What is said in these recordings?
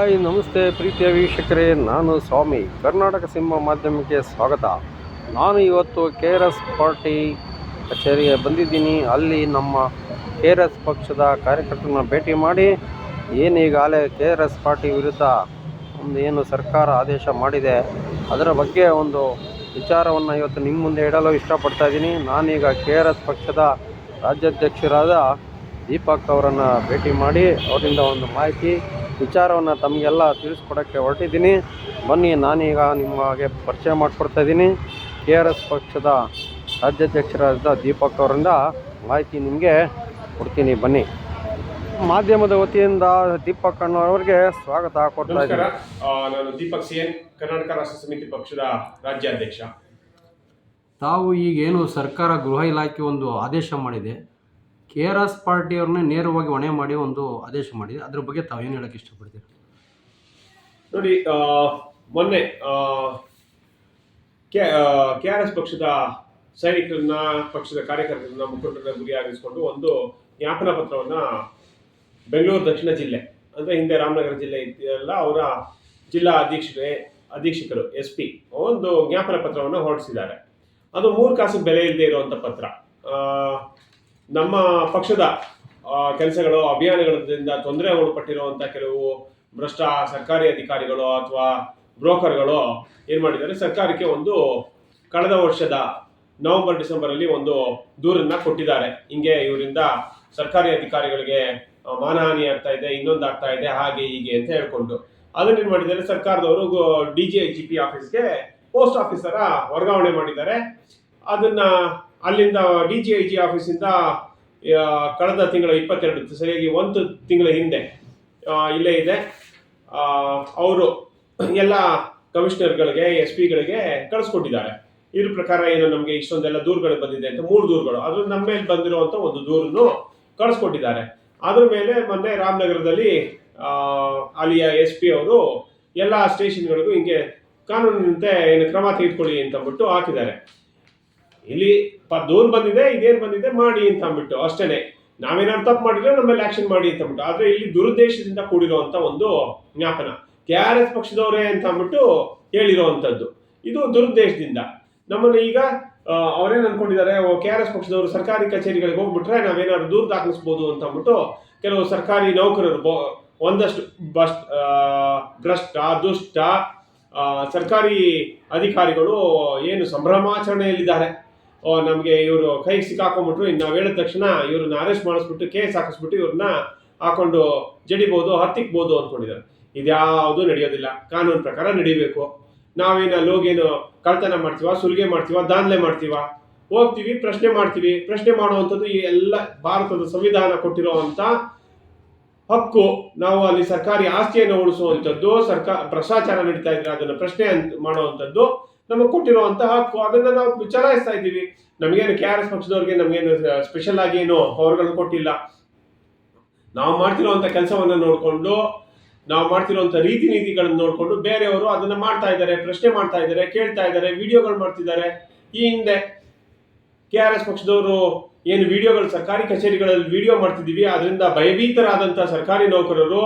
Hi, ನಮಸ್ತೆ ಪ್ರೀತಿಯ ವೀಕ್ಷಕರೇ. ನಾನು ಸ್ವಾಮಿ ಕರ್ನಾಟಕ ಸಿಂಹ ಮಾಧ್ಯಮಕ್ಕೆ ಸ್ವಾಗತ. ನಾನು ಇವತ್ತು ಕೆ ಆರ್ ಎಸ್ ಪಾರ್ಟಿ ಕಚೇರಿಗೆ ಬಂದಿದ್ದೀನಿ. ಅಲ್ಲಿ ನಮ್ಮ ಕೆ ಆರ್ ಎಸ್ ಪಕ್ಷದ ಕಾರ್ಯಕರ್ತರನ್ನ ಭೇಟಿ ಮಾಡಿ ಏನು ಅಲ್ಲೇ ಕೆ ಆರ್ ಎಸ್ ಪಾರ್ಟಿ ವಿರುದ್ಧ ಒಂದು ಏನು ಸರ್ಕಾರ ಆದೇಶ ಮಾಡಿದೆ, ಅದರ ಬಗ್ಗೆ ಒಂದು ವಿಚಾರವನ್ನು ಇವತ್ತು ನಿಮ್ಮ ಮುಂದೆ ಇಡಲು ಇಷ್ಟಪಡ್ತಾ ಇದ್ದೀನಿ. ನಾನೀಗ ಕೆ ಆರ್ ಎಸ್ ಪಕ್ಷದ ರಾಜ್ಯಾಧ್ಯಕ್ಷರಾದ ದೀಪಕ್ ಅವರನ್ನು ಭೇಟಿ ಮಾಡಿ ಅವರಿಂದ ಒಂದು ಮಾಹಿತಿ ವಿಚಾರವನ್ನು ತಮಗೆಲ್ಲ ತಿಳಿಸ್ಕೊಡೋಕ್ಕೆ ಹೊರಟಿದ್ದೀನಿ. ಬನ್ನಿ ನಾನೀಗ ನಿಮಗೆ ಪರಿಚಯ ಮಾಡಿಕೊಡ್ತಾ ಇದ್ದೀನಿ. ಕೆ ಆರ್ ಎಸ್ ಪಕ್ಷದ ರಾಜ್ಯಾಧ್ಯಕ್ಷರಾದ ದೀಪಕ್ ಅವರಿಂದ ಮಾಹಿತಿ ನಿಮಗೆ ಕೊಡ್ತೀನಿ. ಬನ್ನಿ. ಮಾಧ್ಯಮದ ವತಿಯಿಂದ ದೀಪಕ್ ಅಣ್ಣವರಿಗೆ ಸ್ವಾಗತ ಕೊಡ್ತಾ ಇದ್ದೀನಿ. ನಾನು ದೀಪಕ್ ಸಿ ಎನ್ ಕರ್ನಾಟಕ ರಾಷ್ಟ್ರ ಸಮಿತಿ ಪಕ್ಷದ ರಾಜ್ಯಾಧ್ಯಕ್ಷ. ತಾವು ಈಗೇನು ಸರ್ಕಾರ ಗೃಹ ಇಲಾಖೆ ಒಂದು ಆದೇಶ ಮಾಡಿದೆ. ಕೆ ಆರ್ ಎಸ್ ಪಾರ್ಟಿಯವ್ರನ್ನೇ ನೇರವಾಗಿ ಹೊಣೆ ಮಾಡಿ ಒಂದು ಆದೇಶ ಮಾಡಿದೆ. ಅದ್ರ ಬಗ್ಗೆ ತಾವು ಏನು ಹೇಳಕ್ಕೆ ಇಷ್ಟಪಡ್ತೀರಿ? ನೋಡಿ ಮೊನ್ನೆ ಕೆ ಆರ್ ಎಸ್ ಪಕ್ಷದ ಸೈನಿಕರನ್ನ, ಪಕ್ಷದ ಕಾರ್ಯಕರ್ತರನ್ನ ಮುಖಂಡರನ್ನ ಗುರಿಯಾಗಿಸಿಕೊಂಡು ಒಂದು ಜ್ಞಾಪನ ಪತ್ರವನ್ನ ಬೆಂಗಳೂರು ದಕ್ಷಿಣ ಜಿಲ್ಲೆ, ಅಂದ್ರೆ ಹಿಂದೆ ರಾಮನಗರ ಜಿಲ್ಲೆ ಇದೆಯಲ್ಲ, ಅವರ ಜಿಲ್ಲಾ ಅಧೀಕ್ಷಕರೇ ಅಧೀಕ್ಷಕರು, ಎಸ್ ಪಿ, ಒಂದು ಜ್ಞಾಪನ ಪತ್ರವನ್ನು ಹೊರಡಿಸಿದ್ದಾರೆ. ಅದು ಮೂರು ಕಾಸು ಬೆಲೆ ಇಲ್ಲದೆ ಇರುವಂತ ಪತ್ರ. ನಮ್ಮ ಪಕ್ಷದ ಕೆಲಸಗಳು, ಅಭಿಯಾನಗಳಿಂದ ತೊಂದರೆ ಒಳಪಟ್ಟಿರುವಂಥ ಕೆಲವು ಭ್ರಷ್ಟ ಸರ್ಕಾರಿ ಅಧಿಕಾರಿಗಳು ಅಥವಾ ಬ್ರೋಕರ್ಗಳು ಏನು ಮಾಡಿದ್ದಾರೆ, ಸರ್ಕಾರಕ್ಕೆ ಒಂದು ಕಳೆದ ವರ್ಷದ ನವೆಂಬರ್ ಡಿಸೆಂಬರ್ ಅಲ್ಲಿ ಒಂದು ದೂರನ್ನ ಕೊಟ್ಟಿದ್ದಾರೆ. ಹಿಂಗೆ ಇವರಿಂದ ಸರ್ಕಾರಿ ಅಧಿಕಾರಿಗಳಿಗೆ ಮಾನಹಾನಿ ಆಗ್ತಾ ಇದೆ, ಇನ್ನೊಂದು ಆಗ್ತಾ ಇದೆ, ಹಾಗೆ ಹೀಗೆ ಅಂತ ಹೇಳ್ಕೊಂಡು. ಅದನ್ನ ಏನ್ ಮಾಡಿದ್ದಾರೆ, ಸರ್ಕಾರದವರು D G I G P ಆಫೀಸ್ಗೆ ಪೋಸ್ಟ್ ಆಫೀಸರ ವರ್ಗಾವಣೆ ಮಾಡಿದ್ದಾರೆ. ಅದನ್ನ ಅಲ್ಲಿಂದ ಡಿ ಜಿ ಐ ಜಿ ಆಫೀಸಿಂದ ಕಳೆದ ತಿಂಗಳ ಇಪ್ಪತ್ತೆರಡು ಸರಿಯಾಗಿ ಒಂದು ತಿಂಗಳ ಹಿಂದೆ ಇಲ್ಲೇ ಇದೆ. ಅವರು ಎಲ್ಲ ಕಮಿಷನರ್ಗಳಿಗೆ, ಎಸ್ ಪಿಗಳಿಗೆ ಕಳಿಸ್ಕೊಟ್ಟಿದ್ದಾರೆ. ಇದ್ರ ಪ್ರಕಾರ ಏನು ನಮಗೆ ಇಷ್ಟೊಂದೆಲ್ಲ ದೂರುಗಳು ಬಂದಿದೆ ಅಂತ, ಮೂರು ದೂರುಗಳು. ಅದ್ರ ನಮ್ಮ ಮೇಲೆ ಬಂದಿರುವಂತ ಒಂದು ದೂರನ್ನು ಕಳಿಸ್ಕೊಟ್ಟಿದ್ದಾರೆ. ಅದ್ರ ಮೇಲೆ ಮೊನ್ನೆ ರಾಮನಗರದಲ್ಲಿ ಅಲ್ಲಿಯ ಎಸ್ ಪಿ ಅವರು ಎಲ್ಲ ಸ್ಟೇಷನ್ಗಳಿಗೂ ಹಿಂಗೆ ಕಾನೂನಿನಂತೆ ಏನು ಕ್ರಮ ತೆಗೆದುಕೊಳ್ಳಿ ಅಂತ ಅಂದ್ಬಿಟ್ಟು ಹಾಕಿದ್ದಾರೆ. ಇಲ್ಲಿ ದೂರು ಬಂದಿದೆ, ಇದೇನು ಬಂದಿದೆ, ಮಾಡಿ ಅಂತ ಅಂದ್ಬಿಟ್ಟು, ಅಷ್ಟೇನೆ. ನಾವೇನಾದ್ರು ತಪ್ಪು ಮಾಡಿದ್ರೆ ನಮ್ಮಲ್ಲಿ ಮೇಲೆ ಆಕ್ಷನ್ ಮಾಡಿ ಅಂತ ಅಂದ್ಬಿಟ್ಟು, ಆದ್ರೆ ಇಲ್ಲಿ ದುರುದ್ದೇಶದಿಂದ ಕೂಡಿರುವಂತ ಒಂದು ಜ್ಞಾಪನ. ಕೆ ಆರ್ ಎಸ್ ಪಕ್ಷದವರೇ ಅಂತ ಅಂದ್ಬಿಟ್ಟು ಹೇಳಿರುವಂತದ್ದು. ಇದು ದುರುದ್ದೇಶದಿಂದ. ನಮ್ಮನ್ನು ಈಗ ಅವರೇನ್ ಅನ್ಕೊಂಡಿದ್ದಾರೆ ಕೆ ಆರ್ ಎಸ್ ಪಕ್ಷದವರು ಸರ್ಕಾರಿ ಕಚೇರಿಗಳಿಗೆ ಹೋಗ್ಬಿಟ್ರೆ ನಾವೇನಾದ್ರು ದೂರ ದಾಖಲಿಸ್ಬೋದು ಅಂತ ಅಂದ್ಬಿಟ್ಟು, ಕೆಲವು ಸರ್ಕಾರಿ ನೌಕರರು ಒಂದಷ್ಟು ಬಸ್ ಭ್ರಷ್ಟ, ದುಷ್ಟ ಸರ್ಕಾರಿ ಅಧಿಕಾರಿಗಳು ಏನು ಸಂಭ್ರಮಾಚರಣೆಯಲ್ಲಿದ್ದಾರೆ. ನಮಗೆ ಇವರು ಕೈಗೆ ಸಿಕ್ಕಾಕೊಂಡ್ಬಿಟ್ರು. ಇನ್ನು ನಾವು ಹೇಳಿದ ತಕ್ಷಣ ಇವ್ರನ್ನ ಅರೆಸ್ಟ್ ಮಾಡಿಸ್ಬಿಟ್ಟು ಕೇಸ್ ಹಾಕಿಸ್ಬಿಟ್ಟು ಇವ್ರನ್ನ ಹಾಕೊಂಡು ಜಡಿಬೋದು, ಹತ್ತಿಕ್ಬೋದು ಅಂದ್ಕೊಂಡಿದ್ದಾರೆ ಇದ್ಯಾವುದು ನಡೆಯೋದಿಲ್ಲ. ಕಾನೂನು ಪ್ರಕಾರ ನಡಿಬೇಕು. ನಾವೇನು ಅಲ್ಲಿ ಹೋಗೇನು ಕಳ್ತನ ಮಾಡ್ತೀವ, ಸುಲಿಗೆ ಮಾಡ್ತೀವ ದಾನ್ಲೆ ಮಾಡ್ತೀವ? ಹೋಗ್ತೀವಿ, ಪ್ರಶ್ನೆ ಮಾಡ್ತೀವಿ. ಪ್ರಶ್ನೆ ಮಾಡುವಂಥದ್ದು ಈ ಎಲ್ಲ ಭಾರತದ ಸಂವಿಧಾನ ಕೊಟ್ಟಿರುವಂತ ಹಕ್ಕು. ನಾವು ಅಲ್ಲಿ ಸರ್ಕಾರಿ ಆಸ್ತಿಯನ್ನು ಉಳಿಸುವಂಥದ್ದು ಸರ್ಕಾರ ಭ್ರಷ್ಟಾಚಾರ ನಡೀತಾ ಇದ್ರೆ ಅದನ್ನು ಪ್ರಶ್ನೆ ಮಾಡುವಂಥದ್ದು ನಮಗೆ ಕೊಟ್ಟಿರುವಂತಹ ಹಕ್ಕು. ಅದನ್ನ ನಾವು ಚಲಾಯಿಸ್ತಾ ಇದ್ದೀವಿ. ನಮಗೇನು ಕೆ ಆರ್ ಎಸ್ ಪಕ್ಷದವ್ರಿಗೆ ನಮಗೇನು ಸ್ಪೆಷಲ್ ಆಗಿ ಏನು ಪವರ್ಗಳನ್ನು ಕೊಟ್ಟಿಲ್ಲ. ನಾವು ಮಾಡ್ತಿರುವಂತ ಕೆಲಸವನ್ನ ನೋಡಿಕೊಂಡು, ನಾವು ಮಾಡ್ತಿರುವಂತ ರೀತಿ ನೀತಿಗಳನ್ನು ನೋಡಿಕೊಂಡು ಬೇರೆಯವರು ಅದನ್ನ ಮಾಡ್ತಾ ಇದ್ದಾರೆ, ಪ್ರಶ್ನೆ ಮಾಡ್ತಾ ಇದ್ದಾರೆ, ಕೇಳ್ತಾ ಇದ್ದಾರೆ, ವಿಡಿಯೋಗಳು ಮಾಡ್ತಿದ್ದಾರೆ. ಈ ಹಿಂದೆ ಕೆ ಆರ್ ಎಸ್ ಪಕ್ಷದವರು ಏನು ವಿಡಿಯೋಗಳು ಸರ್ಕಾರಿ ಕಚೇರಿಗಳಲ್ಲಿ ವಿಡಿಯೋ ಮಾಡ್ತಿದ್ದೀವಿ ಅದರಿಂದ ಭಯಭೀತರಾದಂಥ ಸರ್ಕಾರಿ ನೌಕರರು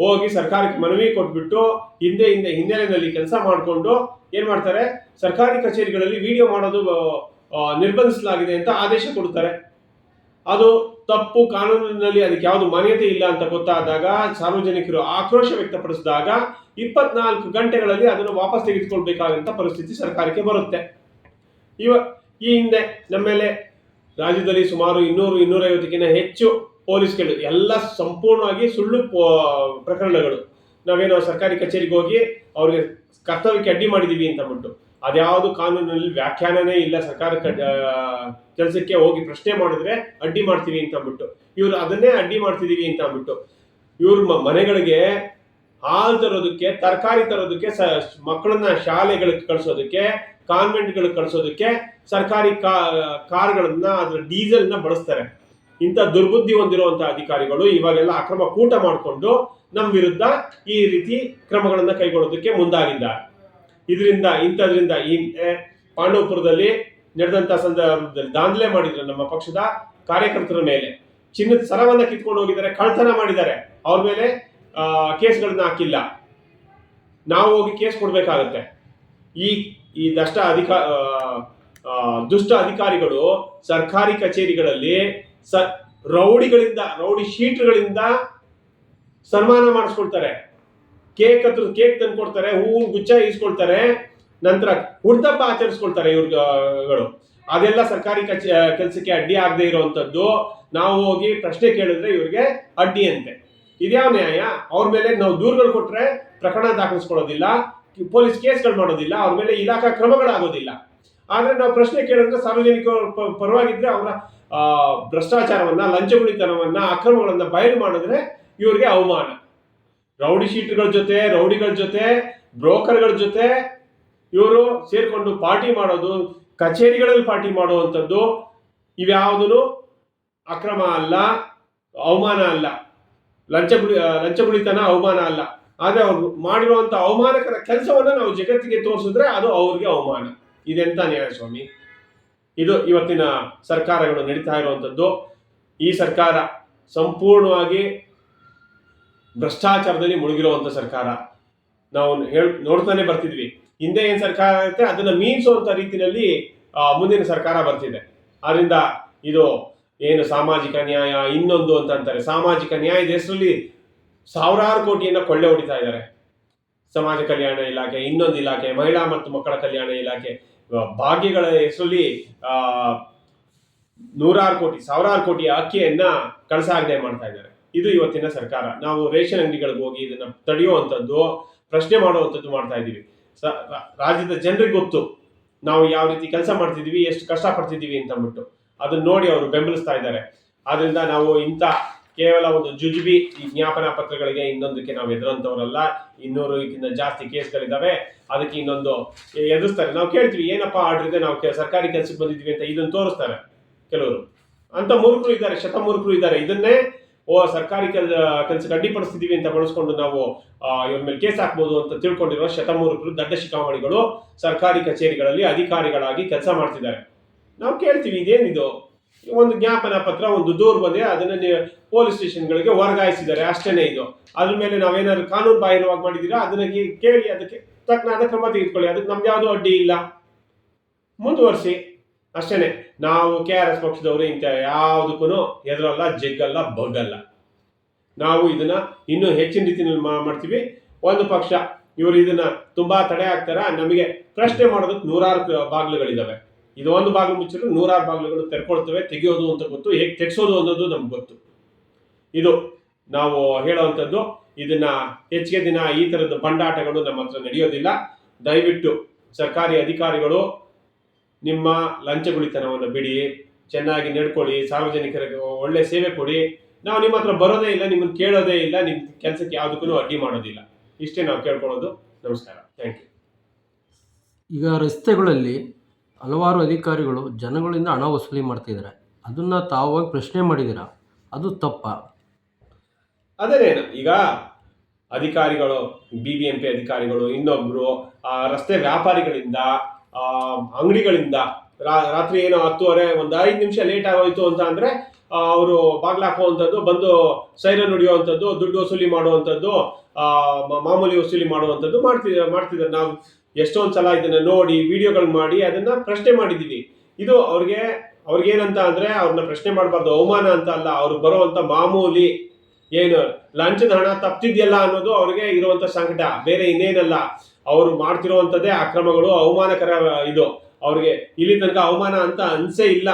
ಹೋಗಿ ಸರ್ಕಾರಕ್ಕೆ ಮನವಿ ಕೊಟ್ಬಿಟ್ಟು ಹಿಂದೆ ಹಿಂದೆ ಹಿನ್ನೆಲೆಯಲ್ಲಿ ಕೆಲಸ ಮಾಡಿಕೊಂಡು ಏನು ಮಾಡ್ತಾರೆ? ಸರ್ಕಾರಿ ಕಚೇರಿಗಳಲ್ಲಿ ವಿಡಿಯೋ ಮಾಡೋದು ನಿರ್ಬಂಧಿಸಲಾಗಿದೆ ಅಂತ ಆದೇಶ ಕೊಡ್ತಾರೆ. ಅದು ತಪ್ಪು ಕಾನೂನಿನಲ್ಲಿ ಅದಕ್ಕೆ ಯಾವುದು ಮಾನ್ಯತೆ ಇಲ್ಲ ಅಂತ ಗೊತ್ತಾದಾಗ, ಸಾರ್ವಜನಿಕರು ಆಕ್ರೋಶ ವ್ಯಕ್ತಪಡಿಸಿದಾಗ ಇಪ್ಪತ್ನಾಲ್ಕು ಗಂಟೆಗಳಲ್ಲಿ ಅದನ್ನು ವಾಪಸ್ ತೆಗೆದುಕೊಳ್ಬೇಕಾದಂತ ಪರಿಸ್ಥಿತಿ ಸರ್ಕಾರಕ್ಕೆ ಬರುತ್ತೆ. ಇವ, ಈ ಹಿಂದೆ ನಮ್ಮ ಮೇಲೆ ರಾಜ್ಯದಲ್ಲಿ ಸುಮಾರು ಇನ್ನೂರು, ಇನ್ನೂರೈವತ್ತಕ್ಕಿಂತ ಹೆಚ್ಚು ಪೊಲೀಸ್ಗಳು ಎಲ್ಲ ಸಂಪೂರ್ಣವಾಗಿ ಸುಳ್ಳು ಪ್ರಕರಣಗಳು. ನಾವೇನೋ ಸರ್ಕಾರಿ ಕಚೇರಿಗೆ ಹೋಗಿ ಅವ್ರಿಗೆ ಕರ್ತವ್ಯಕ್ಕೆ ಅಡ್ಡಿ ಮಾಡಿದೀವಿ ಅಂತ ಅಂದ್ಬಿಟ್ಟು. ಅದ್ಯಾವುದು ಕಾನೂನಲ್ಲಿ ವ್ಯಾಖ್ಯಾನನೇ ಇಲ್ಲ ಸರ್ಕಾರ ಕೆಲಸಕ್ಕೆ ಹೋಗಿ ಪ್ರಶ್ನೆ ಮಾಡಿದ್ರೆ ಅಡ್ಡಿ ಮಾಡ್ತೀವಿ ಅಂತ ಅಂದ್ಬಿಟ್ಟು. ಇವ್ರು ಅದನ್ನೇ ಅಡ್ಡಿ ಮಾಡ್ತಿದೀವಿ ಅಂತ ಅಂದ್ಬಿಟ್ಟು. ಇವ್ರ ಮನೆಗಳಿಗೆ ಹಾಲು ತರೋದಕ್ಕೆ, ತರಕಾರಿ ತರೋದಕ್ಕೆ, ಸ, ಮಕ್ಕಳನ್ನ ಶಾಲೆಗಳಿಗೆ ಕಳಿಸೋದಕ್ಕೆ ಕಾನ್ವೆಂಟ್ಗಳಿಗೆ ಕಳಿಸೋದಕ್ಕೆ ಸರ್ಕಾರಿ ಕಾರ್ಗಳನ್ನ, ಅದ್ರ ಡೀಸೆಲ್ನ ಬಳಸ್ತಾರೆ. ಇಂಥ ದುರ್ಬುದ್ಧಿ ಹೊಂದಿರುವಂತಹ ಅಧಿಕಾರಿಗಳು ಇವಾಗೆಲ್ಲ ಅಕ್ರಮ ಕೂಟ ಮಾಡಿಕೊಂಡು ನಮ್ಮ ವಿರುದ್ಧ ಈ ರೀತಿ ಕ್ರಮಗಳನ್ನು ಕೈಗೊಳ್ಳೋದಕ್ಕೆ ಮುಂದಾಗಿದ್ದಾರೆ. ಇದರಿಂದ, ಇಂಥದ್ರಿಂದ ಈ ಪಾಂಡವಪುರದಲ್ಲಿ ನಡೆದಂತ ಸಂದರ್ಭದಲ್ಲಿ ದಾಂಧಲೆ ಮಾಡಿದ್ರು ನಮ್ಮ ಪಕ್ಷದ ಕಾರ್ಯಕರ್ತರ ಮೇಲೆ. ಚಿನ್ನದ ಸರವನ್ನ ಕಿತ್ಕೊಂಡು ಹೋಗಿದ್ದಾರೆ ಕಳ್ತನ ಮಾಡಿದ್ದಾರೆ. ಅವ್ರ ಮೇಲೆ ಕೇಸ್ಗಳನ್ನ ಹಾಕಿಲ್ಲ. ನಾವು ಹೋಗಿ ಕೇಸ್ ಕೊಡ್ಬೇಕಾಗತ್ತೆ. ಈ ಈ ದಷ್ಟ ಅಧಿಕ ದುಷ್ಟ ಅಧಿಕಾರಿಗಳು ಸರ್ಕಾರಿ ಕಚೇರಿಗಳಲ್ಲಿ ಸ, ರೌಡಿಗಳಿಂದ, ರೌಡಿ ಶೀಟ್ಗಳಿಂದ ಸನ್ಮಾನ ಮಾಡಿಸ್ಕೊಳ್ತಾರೆ. ಕೇಕ್ ಹತ್ರ, ಕೇಕ್ ತಂದು ಕೊಡ್ತಾರೆ ಹೂವು, ಗುಚ್ಛ ಇಸ್ಕೊಳ್ತಾರೆ ನಂತರ ಹುಡ್ದಪ್ಪ ಆಚರಿಸ್ಕೊಳ್ತಾರೆ ಇವ್ರುಗಳು ಅದೆಲ್ಲ ಸರ್ಕಾರಿ ಕಚ್ ಕೆಲಸಕ್ಕೆ ಅಡ್ಡಿ ಆಗದೆ ಇರುವಂತದ್ದು ನಾವು ಹೋಗಿ ಪ್ರಶ್ನೆ ಕೇಳಿದ್ರೆ ಇವ್ರಿಗೆ ಅಡ್ಡಿ ಅಂತೆ. ಇದ್ಯಾವ ನ್ಯಾಯ? ಅವ್ರ ಮೇಲೆ ನಾವು ದೂರುಗಳು ಕೊಟ್ಟರೆ ಪ್ರಕರಣ ದಾಖಲಿಸ್ಕೊಳ್ಳೋದಿಲ್ಲ ಪೊಲೀಸ್ ಕೇಸ್ಗಳು ಮಾಡೋದಿಲ್ಲ, ಅವ್ರ ಮೇಲೆ ಇಲಾಖಾ ಕ್ರಮಗಳಾಗೋದಿಲ್ಲ. ಆದರೆ ನಾವು ಪ್ರಶ್ನೆ ಕೇಳಿದ್ರೆ ಸಾರ್ವಜನಿಕ ಪರವಾಗಿದ್ರೆ ಅವರ ಭ್ರಷ್ಟಾಚಾರವನ್ನ, ಲಂಚಗುಳಿತನವನ್ನ, ಅಕ್ರಮಗಳನ್ನು ಬಯಲು ಮಾಡಿದ್ರೆ ಇವರಿಗೆ ಅವಮಾನ. ರೌಡಿ ಶೀಟ್ಗಳ ಜೊತೆ, ರೌಡಿಗಳ ಜೊತೆ, ಬ್ರೋಕರ್ಗಳ ಜೊತೆ ಇವರು ಸೇರಿಕೊಂಡು ಪಾರ್ಟಿ ಮಾಡೋದು, ಕಚೇರಿಗಳಲ್ಲಿ ಪಾರ್ಟಿ ಮಾಡುವಂಥದ್ದು ಇವ್ಯಾವುದೂ ಅಕ್ರಮ ಅಲ್ಲ, ಅವಮಾನ ಅಲ್ಲ. ಲಂಚಗುಳಿ ಲಂಚಗುಳಿತನ ಅವಮಾನ ಅಲ್ಲ. ಆದರೆ ಅವ್ರು ಮಾಡಿರುವಂತ ಅವಮಾನಕರ ಕೆಲಸವನ್ನ ನಾವು ಜಗತ್ತಿಗೆ ತೋರಿಸಿದ್ರೆ ಅದು ಅವ್ರಿಗೆ ಅವಮಾನ. ಇದೆಂತ ನ್ಯಾಯ ಸ್ವಾಮಿ ಇದು ಇವತ್ತಿನ ಸರ್ಕಾರಗಳು ನಡೀತಾ ಇರುವಂಥದ್ದು ಈ ಸರ್ಕಾರ ಸಂಪೂರ್ಣವಾಗಿ ಭ್ರಷ್ಟಾಚಾರದಲ್ಲಿ ಮುಳುಗಿರುವಂಥ ಸರ್ಕಾರ. ನಾವು ಹೇಳ್, ನೋಡ್ತಾನೆ ಬರ್ತಿದ್ವಿ. ಹಿಂದೆ ಏನು ಸರ್ಕಾರ ಇರುತ್ತೆ, ಅದನ್ನ ಮೀರಿಸುವಂಥ ರೀತಿಯಲ್ಲಿ ಮುಂದಿನ ಸರ್ಕಾರ ಬರ್ತಿದೆ. ಆದ್ದರಿಂದ ಇದು ಏನು ಸಾಮಾಜಿಕ ನ್ಯಾಯ, ಇನ್ನೊಂದು ಅಂತ ಅಂತಾರೆ. ಸಾಮಾಜಿಕ ನ್ಯಾಯದ ಹೆಸರಲ್ಲಿ ಸಾವಿರಾರು ಕೋಟಿಯನ್ನ ಕೊಳ್ಳೆ ಹೊಡಿತಾ ಇದ್ದಾರೆ. ಸಮಾಜ ಕಲ್ಯಾಣ ಇಲಾಖೆ, ಇನ್ನೊಂದು ಇಲಾಖೆ, ಮಹಿಳಾ ಮತ್ತು ಮಕ್ಕಳ ಕಲ್ಯಾಣ ಇಲಾಖೆ ಭಾಗ್ಯಗಳ ಹೆಸರಲ್ಲಿ ನೂರಾರು ಕೋಟಿ, ಸಾವಿರಾರು ಕೋಟಿ ಅಕ್ಕಿಯನ್ನ ಕಳಸಾಗದೆ ಮಾಡ್ತಾ ಇದ್ದಾರೆ. ಇದು ಇವತ್ತಿನ ಸರ್ಕಾರ. ನಾವು ರೇಷನ್ ಅಂಗಡಿಗಳಿಗೆ ಹೋಗಿ ಇದನ್ನ ತಡೆಯುವಂಥದ್ದು ಪ್ರಶ್ನೆ ಮಾಡುವಂಥದ್ದು ಮಾಡ್ತಾ ಇದ್ದೀವಿ. ರಾಜ್ಯದ ಜನರಿಗೆ ಗೊತ್ತು. ನಾವು ಯಾವ ರೀತಿ ಕೆಲಸ ಮಾಡ್ತಿದ್ದೀವಿ, ಎಷ್ಟು ಕಷ್ಟ ಪಡ್ತಿದ್ದೀವಿ ಅಂತ ಅಂದ್ಬಿಟ್ಟು. ಅದನ್ನ ನೋಡಿ ಅವರು ಬೆಂಬಲಿಸ್ತಾ ಇದ್ದಾರೆ. ಆದ್ರಿಂದ ನಾವು ಇಂಥ ಕೇವಲ ಒಂದು ಜುಜುಬಿ ಈ ಜ್ಞಾಪನಾ ಪತ್ರಗಳಿಗೆ ಇನ್ನೊಂದಕ್ಕೆ ನಾವು ಎದುರಂತವರಲ್ಲ ಇನ್ನೂರು ಇದಕ್ಕಿಂತ ಜಾಸ್ತಿ ಕೇಸ್ಗಳಿದ್ದಾವೆ ಅದಕ್ಕೆ ಇನ್ನೊಂದು ಎದುರಿಸ್ತಾರೆ. ನಾವು ಕೇಳ್ತೀವಿ, ಏನಪ್ಪ ಆರ್ಡರ್ ಇದೆ? ನಾವು ಸರ್ಕಾರಿ ಕೆಲಸಕ್ಕೆ ಬಂದಿದ್ವಿ ಅಂತ ಇದನ್ನು ತೋರಿಸ್ತಾರೆ ಕೆಲವರು. ಅಂತ ಮೂರ್ಖರು ಇದ್ದಾರೆ, ಶತ ಮೂರ್ಖರು ಇದ್ದಾರೆ. ಇದನ್ನೇ, ಓ, ಸರ್ಕಾರಿ ಕೆಲಸ ಕೆಲಸಕ್ಕೆ ಅಡ್ಡಿಪಡಿಸ್ತಿದ್ದೀವಿ ಅಂತ ಬಳಸ್ಕೊಂಡು ನಾವು ಇವ್ರ ಮೇಲೆ ಕೇಸ್ ಹಾಕ್ಬೋದು ಅಂತ ತಿಳ್ಕೊಂಡಿರೋ ಶತಮೂರ್ಖರು ದಡ್ಡ ಶಿಖಾಮಣಿಗಳು ಸರ್ಕಾರಿ ಕಚೇರಿಗಳಲ್ಲಿ ಅಧಿಕಾರಿಗಳಾಗಿ ಕೆಲಸ ಮಾಡ್ತಿದ್ದಾರೆ. ನಾವು ಕೇಳ್ತೀವಿ, ಇದೇನಿದು? ಒಂದು ಜ್ಞಾಪನ ಪತ್ರ, ಒಂದು ದೂರು ಬಂದಿದೆ ಅದನ್ನ ಪೊಲೀಸ್ ಸ್ಟೇಷನ್ಗಳಿಗೆ ವರ್ಗಾಯಿಸಿದ್ದಾರೆ. ಅಷ್ಟೇನೆ ಇದು. ಅದ್ರ ಮೇಲೆ ನಾವೇನಾದ್ರು ಕಾನೂನು ಬಾಹಿರವಾಗಿ ಮಾಡಿದೀರಾ ಅದನ್ನ ಕೇಳಿ ಅದಕ್ಕೆ ತಕ್ಕನಾದ ಕ್ರಮ ತೆಗೆದುಕೊಳ್ಳಿ. ಅದಕ್ಕೆ ನಮ್ದು ಯಾವುದೂ ಅಡ್ಡಿ ಇಲ್ಲ. ಮುಂದುವರಿಸಿ. ಅಷ್ಟೇನೆ. ನಾವು ಕೆ ಆರ್ ಎಸ್ ಪಕ್ಷದವರು ಇಂಥ ಯಾವುದಕ್ಕೂ ಎದುರಲ್ಲ, ಜಗ್ಗಲ್ಲ, ಬಗ್ಗಲ್ಲ. ನಾವು ಇದನ್ನ ಇನ್ನೂ ಹೆಚ್ಚಿನ ರೀತಿಯಲ್ಲಿ ಮಾಡ್ತೀವಿ. ಒಂದು ಪಕ್ಷ ಇವರು ಇದನ್ನ ತುಂಬಾ ತಡೆ ಆಗ್ತಾರ ನಮಗೆ ಪ್ರಶ್ನೆ ಮಾಡೋದಕ್ಕೆ ನೂರಾರು ಬಾಗಿಲುಗಳಿದ್ದಾವೆ ಬಾಗಿಲುಗಳಿದಾವೆ. ಇದು ಒಂದು ಬಾಗಿಲು ಮುಚ್ಚಲು ನೂರಾರು ಬಾಗಿಲುಗಳು ತೆರ್ಕೊಳ್ತವೆ, ತೆಗೆಯೋದು ಅಂತ ಗೊತ್ತು. ಹೇಗೆ ತೆಗೆಸೋದು ಅನ್ನೋದು ನಮ್ಗೆ ಗೊತ್ತು. ಇದು ನಾವು ಹೇಳುವಂಥದ್ದು, ಇದನ್ನ ಹೆಚ್ಚಿಗೆ ದಿನ ಈ ತರದ ಬಂಡಾಟಗಳು ನಮ್ಮ ಹತ್ರ ನಡೆಯೋದಿಲ್ಲ. ದಯವಿಟ್ಟು ಸರ್ಕಾರಿ ಅಧಿಕಾರಿಗಳು ನಿಮ್ಮ ಲಂಚಗುಳಿತನವನ್ನು ಬಿಡಿ, ಚೆನ್ನಾಗಿ ನಡ್ಕೊಳ್ಳಿ ಸಾರ್ವಜನಿಕರಿಗೆ ಒಳ್ಳೆ ಸೇವೆ ಕೊಡಿ. ನಾವು ನಿಮ್ಮ ಹತ್ರ ಬರೋದೇ ಇಲ್ಲ, ನಿಮ್ಮನ್ನು ಕೇಳೋದೇ ಇಲ್ಲ, ನಿಮ್ಮ ಕೆಲಸಕ್ಕೆ ಯಾವುದಕ್ಕೂ ಅಡ್ಡಿ ಮಾಡೋದಿಲ್ಲ. ಇಷ್ಟೇ ನಾವು ಕೇಳ್ಕೊಳ್ಳೋದು. ನಮಸ್ಕಾರ. ಥ್ಯಾಂಕ್ ಯು ಈಗ ರಸ್ತೆಗಳಲ್ಲಿ ಹಲವಾರು ಅಧಿಕಾರಿಗಳು ಜನಗಳಿಂದ ಹಣ ವಸೂಲಿ ಮಾಡ್ತಿದ್ದಾರೆ. ಅದನ್ನು ತಾವಾಗಿ ಪ್ರಶ್ನೆ ಮಾಡಿದ್ದೀರಾ? ಅದು ತಪ್ಪ. ಅದೇನೇನು ಈಗ ಅಧಿಕಾರಿಗಳು ಬಿ ಬಿ ಎಂ ಪಿ ಅಧಿಕಾರಿಗಳು ಇನ್ನೊಬ್ರು ಆ, ರಸ್ತೆ ವ್ಯಾಪಾರಿಗಳಿಂದ ಅಂಗಡಿಗಳಿಂದ ರಾತ್ರಿ ಏನೋ ಹತ್ತುವರೆ ಒಂದು ಐದು ನಿಮಿಷ ಲೇಟ್ ಆಗೋಯ್ತು ಅಂತ ಅಂದ್ರೆ ಅವರು ಬಾಗ್ಲಾಕುವಂಥದ್ದು ಬಂದು ಸೈರನ್ ಹೊಡೆಯುವಂಥದ್ದು ದುಡ್ಡು ವಸೂಲಿ ಮಾಡುವಂಥದ್ದು ಮಾಮೂಲಿ ವಸೂಲಿ ಮಾಡುವಂಥದ್ದು ಮಾಡ್ತಿದ್ದಾರೆ ಮಾಡ್ತಿದ್ದಾರೆ. ನಾವು ಎಷ್ಟೊಂದು ಸಲ ಇದನ್ನ ನೋಡಿ ವಿಡಿಯೋಗಳು ಮಾಡಿ ಅದನ್ನ ಪ್ರಶ್ನೆ ಮಾಡಿದೀವಿ. ಇದು ಅವ್ರಿಗೆ, ಅವ್ರಿಗೇನಂತ ಅಂದ್ರೆ ಅವ್ರನ್ನ ಪ್ರಶ್ನೆ ಮಾಡಬಾರ್ದು, ಅವಮಾನ ಅಂತ ಅಲ್ಲ, ಅವ್ರು ಬರುವಂತ ಮಾಮೂಲಿ ಏನು ಲಂಚದ ಹಣ ತಪ್ತಿದ್ಯಲ್ಲ ಅನ್ನೋದು ಅವ್ರಿಗೆ ಇರುವಂತ ಸಂಕಟ, ಬೇರೆ ಇನ್ನೇನಲ್ಲ. ಅವರು ಮಾಡ್ತಿರುವಂತದ್ದೇ ಅಕ್ರಮಗಳು, ಅವಮಾನಕರ ಇದು. ಅವ್ರಿಗೆ ಇಲ್ಲಿ ತನಕ ಅವಮಾನ ಅಂತ ಅನ್ಸೇ ಇಲ್ಲ.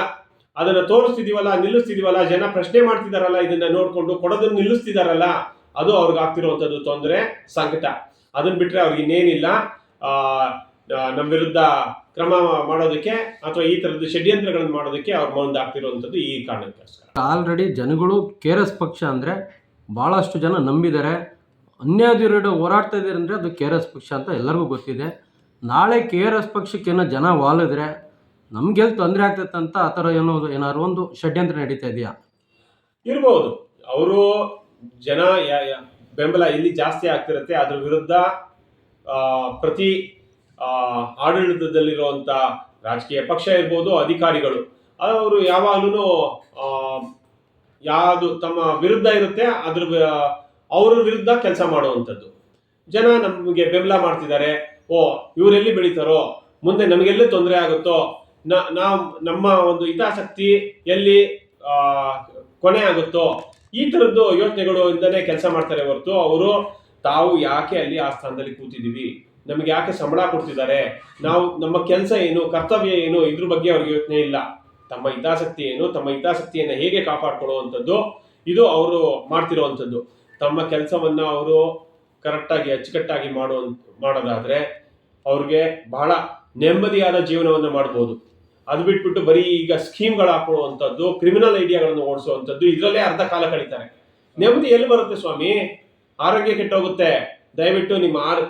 ಅದನ್ನ ತೋರಿಸ್ತಿದೀವಲ್ಲ, ನಿಲ್ಲಿಸ್ತಿದೀವಲ್ಲ, ಜನ ಪ್ರಶ್ನೆ ಮಾಡ್ತಿದಾರಲ್ಲ ಇದನ್ನ ನೋಡ್ಕೊಂಡು, ಕೊಡೋದನ್ನ ನಿಲ್ಲಿಸ್ತಿದಾರಲ್ಲ, ಅದು ಅವ್ರಿಗೆ ಆಗ್ತಿರುವಂಥದ್ದು ತೊಂದರೆ, ಸಂಕಟ. ಅದನ್ನ ಬಿಟ್ರೆ ಅವ್ರಿಗೆ ಇನ್ನೇನಿಲ್ಲ. ನಮ್ಮ ವಿರುದ್ಧ ಕ್ರಮ ಮಾಡೋದಕ್ಕೆ ಅಥವಾ ಈ ತರದ ಷಡ್ಯಂತ್ರಗಳನ್ನು ಮಾಡೋದಕ್ಕೆ ಅವ್ರ ಮುಂದಾಗ್ತಿರುವಂತದ್ದು ಈ ಕಾರಣಕ್ಕೋಸ್ಕರ. ಆಲ್ರೆಡಿ ಜನಗಳು ಕೆ ಆರ್ ಎಸ್ ಪಕ್ಷ ಅಂದರೆ ಭಾಳಷ್ಟು ಜನ ನಂಬಿದ್ದಾರೆ. ಅನ್ಯಾಯದ ಹೋರಾಡ್ತಾ ಇದ್ದಾರೆ ಅಂದರೆ ಅದು ಕೆ ಆರ್ ಎಸ್ ಪಕ್ಷ ಅಂತ ಎಲ್ಲರಿಗೂ ಗೊತ್ತಿದೆ. ನಾಳೆ ಕೆ ಆರ್ ಎಸ್ ಪಕ್ಷಕ್ಕೆ ಏನೋ ಜನ ವಾಲಿದ್ರೆ ನಮಗೆಲ್ಲಿ ತೊಂದರೆ ಆಗ್ತೈತೆ ಅಂತ ಆ ಥರ ಏನೋ ಏನಾದ್ರು ಒಂದು ಷಡ್ಯಂತ್ರ ನಡೀತಾ ಇದೆಯಾ? ಇರ್ಬೋದು. ಅವರು ಜನ ಬೆಂಬಲ ಇಲ್ಲಿ ಜಾಸ್ತಿ ಆಗ್ತಿರುತ್ತೆ. ಅದ್ರ ವಿರುದ್ಧ ಪ್ರತಿ ಆಡಳಿತದಲ್ಲಿರುವಂಥ ರಾಜಕೀಯ ಪಕ್ಷ ಇರ್ಬೋದು, ಅಧಿಕಾರಿಗಳು. ಅವರು ಯಾವಾಗಲೂ ಯಾವುದು ತಮ್ಮ ವಿರುದ್ಧ ಇರುತ್ತೆ, ಅದ್ರ ಅವ್ರ ವಿರುದ್ಧ ಕೆಲಸ ಮಾಡುವಂಥದ್ದು. ಜನ ನಮಗೆ ಬೆಂಬಲ ಮಾಡ್ತಿದ್ದಾರೆ. ಓ, ಇವರೆಲ್ಲಿ ಬೆಳೀತಾರೋ? ಮುಂದೆ ನಮಗೆಲ್ಲ ತೊಂದರೆ ಆಗುತ್ತೋ? ನ- ನಾವು, ನಮ್ಮ ಒಂದು ಹಿತಾಸಕ್ತಿ ಎಲ್ಲಿ ಕೊನೆ ಆಗುತ್ತೋ? ಈ ಥರದ್ದು ಯೋಚನೆಗಳು ಇಂದನೇ ಕೆಲಸ ಮಾಡ್ತಾರೆ ಹೊರತು, ಅವರು ತಾವು ಯಾಕೆ ಅಲ್ಲಿ ಆ ಸ್ಥಾನದಲ್ಲಿ ಕೂತಿದ್ದೀವಿ? ನಮಗೆ ಯಾಕೆ ಸಂಬಳ ಕೊಡ್ತಿದ್ದಾರೆ? ನಾವು ನಮ್ಮ ಕೆಲಸ ಏನು, ಕರ್ತವ್ಯ ಏನು, ಇದ್ರ ಬಗ್ಗೆ ಅವ್ರಿಗೆ ಯೋಚನೆ ಇಲ್ಲ. ತಮ್ಮ ಹಿತಾಸಕ್ತಿ ಏನು, ತಮ್ಮ ಹಿತಾಸಕ್ತಿಯನ್ನು ಹೇಗೆ ಕಾಪಾಡ್ಕೊಳ್ಳುವಂಥದ್ದು, ಇದು ಅವರು ಮಾಡ್ತಿರುವಂಥದ್ದು. ತಮ್ಮ ಕೆಲಸವನ್ನು ಅವರು ಕರೆಕ್ಟಾಗಿ, ಅಚ್ಚುಕಟ್ಟಾಗಿ ಮಾಡುವ ಮಾಡೋದಾದರೆ ಅವ್ರಿಗೆ ಬಹಳ ನೆಮ್ಮದಿಯಾದ ಜೀವನವನ್ನು ಮಾಡ್ಬೋದು. ಅದು ಬಿಟ್ಬಿಟ್ಟು ಬರೀ ಈಗ ಸ್ಕೀಮ್ಗಳು ಹಾಕೊಳ್ಳುವಂಥದ್ದು, ಕ್ರಿಮಿನಲ್ ಐಡಿಯಾಗಳನ್ನು ಓಡಿಸುವಂಥದ್ದು, ಇದರಲ್ಲೇ ಅರ್ಧ ಕಾಲ ಕಳೀತಾರೆ. ನೆಮ್ಮದಿ ಎಲ್ಲಿ ಬರುತ್ತೆ ಸ್ವಾಮಿ? ಆರೋಗ್ಯ ಕೆಟ್ಟೋಗುತ್ತೆ. ದಯವಿಟ್ಟು ನಿಮ್ಮ ಆರ್,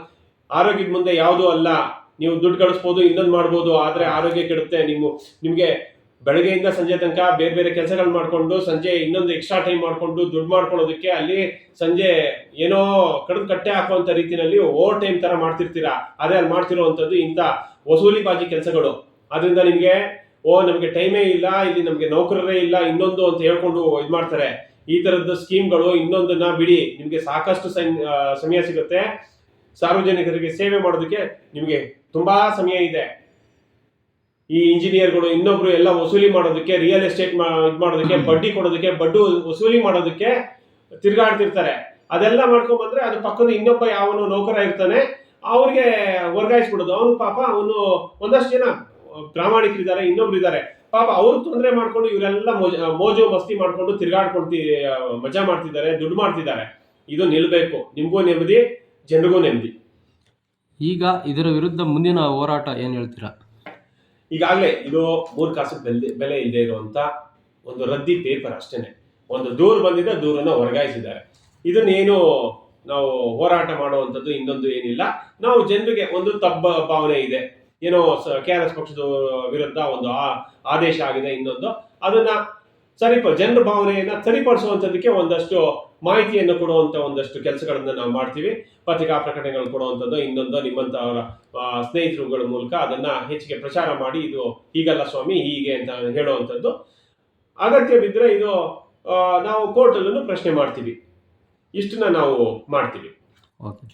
ಆರೋಗ್ಯದ ಮುಂದೆ ಯಾವುದೂ ಅಲ್ಲ. ನೀವು ದುಡ್ಡು ಗಳಿಸ್ಬೋದು ಇನ್ನೊಂದು ಮಾಡ್ಬೋದು, ಆದರೆ ಆರೋಗ್ಯ ಕೆಡುತ್ತೆ. ನೀವು ನಿಮಗೆ ಬೆಳಗ್ಗೆಯಿಂದ ಸಂಜೆ ತನಕ ಬೇರೆ ಬೇರೆ ಕೆಲಸಗಳು ಮಾಡಿಕೊಂಡು, ಸಂಜೆ ಇನ್ನೊಂದು ಎಕ್ಸ್ಟ್ರಾ ಟೈಮ್ ಮಾಡಿಕೊಂಡು, ದುಡ್ಡು ಮಾಡ್ಕೊಳ್ಳೋದಕ್ಕೆ ಅಲ್ಲಿ ಸಂಜೆ ಏನೋ ಕಡ್ದು ಕಟ್ಟೆ ಹಾಕುವಂಥ ರೀತಿಯಲ್ಲಿ ಓವರ್ ಟೈಮ್ ತರ ಮಾಡ್ತಿರ್ತೀರಾ? ಅದೇ ಅಲ್ಲಿ ಮಾಡ್ತಿರೋವಂಥದ್ದು ಇಂಥ ವಸೂಲಿ ಬಾಜಿ ಕೆಲಸಗಳು. ಅದರಿಂದ ನಿಮಗೆ, ಓ, ನಮಗೆ ಟೈಮೇ ಇಲ್ಲ, ಇಲ್ಲಿ ನಮಗೆ ನೌಕರರೇ ಇಲ್ಲ, ಇನ್ನೊಂದು ಅಂತ ಹೇಳ್ಕೊಂಡು ಇದು ಮಾಡ್ತಾರೆ. ಈ ತರದ್ದು ಸ್ಕೀಮ್ಗಳು ಇನ್ನೊಂದನ್ನ ಬಿಡಿ. ನಿಮಗೆ ಸಾಕಷ್ಟು ಸಮಯ ಸಿಗುತ್ತೆ. ಸಾರ್ವಜನಿಕರಿಗೆ ಸೇವೆ ಮಾಡೋದಕ್ಕೆ ನಿಮಗೆ ತುಂಬಾ ಸಮಯ ಇದೆ. ಈ ಇಂಜಿನಿಯರ್ಗಳು ಇನ್ನೊಬ್ರು ಎಲ್ಲ ವಸೂಲಿ ಮಾಡೋದಕ್ಕೆ ರಿಯಲ್ ಎಸ್ಟೇಟ್ ಇದು ಮಾಡೋದಕ್ಕೆ ಬಡ್ಡಿ ಕೊಡೋದಕ್ಕೆ ಬಡ್ಡು ವಸೂಲಿ ಮಾಡೋದಕ್ಕೆ ತಿರ್ಗಾಡ್ತಿರ್ತಾರೆ. ಅದೆಲ್ಲ ಮಾಡ್ಕೊಂಡ್ ಬಂದ್ರೆ ಅದು ಪಕ್ಕದ ಇನ್ನೊಬ್ಬ ಯಾವನು ನೌಕರ ಇರ್ತಾನೆ ಅವ್ರಿಗೆ ವರ್ಗಾಯಿಸ್ಬಿಡೋದು. ಅವನು ಪಾಪ ಅವನು ಒಂದಷ್ಟು ಜನ ಪ್ರಾಮಾಣಿಕರಿದ್ದಾರೆ ಇನ್ನೊಬ್ರು ಇದ್ದಾರೆ ಪಾಪ ಅವ್ರು ತೊಂದರೆ ಮಾಡ್ಕೊಂಡು ಇವರೆಲ್ಲ ಮೋಜ- ಮಸ್ತಿ ಮಾಡ್ಕೊಂಡು ತಿರ್ಗಾಡ್ಕೊಳ್ತಿ ಮಜಾ ಮಾಡ್ತಿದ್ದಾರೆ ದುಡ್ಡು ಮಾಡ್ತಿದ್ದಾರೆ. ಇದು ನಿಲ್ಬೇಕು. ನಿಮ್ಗೂ ನೆಮ್ಮದಿ ಜನರಿಗೂ ನೆಮ್ಮದಿ. ಈಗ ಇದರ ವಿರುದ್ಧ ಮುಂದಿನ ಹೋರಾಟ ಏನು ಹೇಳ್ತೀರಾ? ಈಗಾಗಲೇ ಇದು ಮೂರು ಕಾಸು ಬೆಲೆ ಬೆಲೆ ಇಲ್ಲದೆ ಇರುವಂತ ಒಂದು ರದ್ದಿ ಪೇಪರ್ ಅಷ್ಟೇನೆ. ಒಂದು ದೂರು ಬಂದಿದೆ ದೂರನ್ನ ವರ್ಗಾಯಿಸಿದ್ದಾರೆ. ಇದನ್ನೇನು ನಾವು ಹೋರಾಟ ಮಾಡುವಂಥದ್ದು ಇನ್ನೊಂದು ಏನಿಲ್ಲ. ನಾವು ಜನರಿಗೆ ಒಂದು ತಬ್ಬ ಭಾವನೆ ಇದೆ. ಏನೋ ಕೆ ಆರ್ ಎಸ್ ಪಕ್ಷದ ವಿರುದ್ಧ ಒಂದು ಆದೇಶ ಆಗಿದೆ ಇನ್ನೊಂದು. ಅದನ್ನ ಸರಿಪ ಜನರ ಭಾವನೆಯನ್ನ ಸರಿಪಡಿಸುವಂಥದ್ದಕ್ಕೆ ಒಂದಷ್ಟು ಮಾಹಿತಿಯನ್ನು ಕೊಡುವಂತ ಒಂದಷ್ಟು ಕೆಲಸಗಳನ್ನ ನಾವು ಮಾಡ್ತೀವಿ. ಪತ್ರಿಕಾ ಪ್ರಕಟಣೆಗಳು ಕೊಡುವಂಥದ್ದು ಇನ್ನೊಂದು ನಿಮ್ಮಂತ ಆ, ಸ್ನೇಹಿತರುಗಳ ಮೂಲಕ ಅದನ್ನ ಹೆಚ್ಚಿಗೆ ಪ್ರಚಾರ ಮಾಡಿ ಇದು ಹೀಗಲ್ಲ ಸ್ವಾಮಿ ಹೀಗೆ ಅಂತ ಹೇಳುವಂಥದ್ದು ಅಗತ್ಯ ಬಿದ್ದರೆ ಇದು ನಾವು ಕೋರ್ಟಲ್ಲೂ ಪ್ರಶ್ನೆ ಮಾಡ್ತೀವಿ. ಇಷ್ಟನ್ನ ನಾವು ಮಾಡ್ತೀವಿ. ಓಕೆ